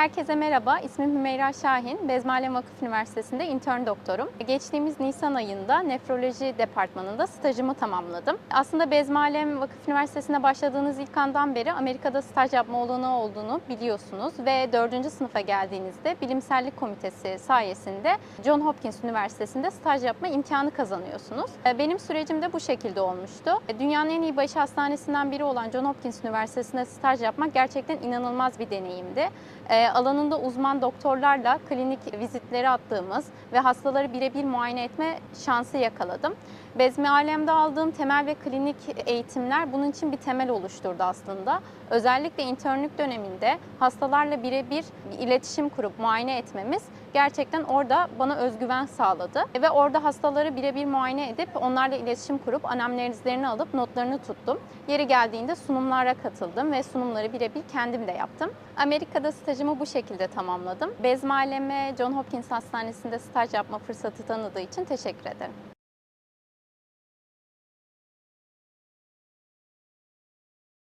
Herkese merhaba, ismim Hümeyra Şahin. Bezmalem Vakıf Üniversitesi'nde intern doktorum. Geçtiğimiz Nisan ayında nefroloji departmanında stajımı tamamladım. Aslında Bezmalem Vakıf Üniversitesi'nde başladığınız ilk andan beri Amerika'da staj yapma olanağı olduğunu biliyorsunuz ve 4. sınıfa geldiğinizde bilimsellik komitesi sayesinde John Hopkins Üniversitesi'nde staj yapma imkanı kazanıyorsunuz. Benim sürecim de bu şekilde olmuştu. Dünyanın en iyi başı hastanesinden biri olan John Hopkins Üniversitesi'nde staj yapmak gerçekten inanılmaz bir deneyimdi. Alanında uzman doktorlarla klinik vizitleri attığımız ve hastaları birebir muayene etme şansı yakaladım. Bezmi Alem'de aldığım temel ve klinik eğitimler bunun için bir temel oluşturdu aslında. Özellikle internlük döneminde hastalarla birebir iletişim kurup muayene etmemiz gerçekten orada bana özgüven sağladı. Ve orada hastaları birebir muayene edip onlarla iletişim kurup anamnezlerini alıp notlarını tuttum. Yeri geldiğinde sunumlara katıldım ve sunumları birebir kendim de yaptım. Amerika'da stajımı bu şekilde tamamladım. Bezmi Alem'e John Hopkins Hastanesi'nde staj yapma fırsatı tanıdığı için teşekkür ederim.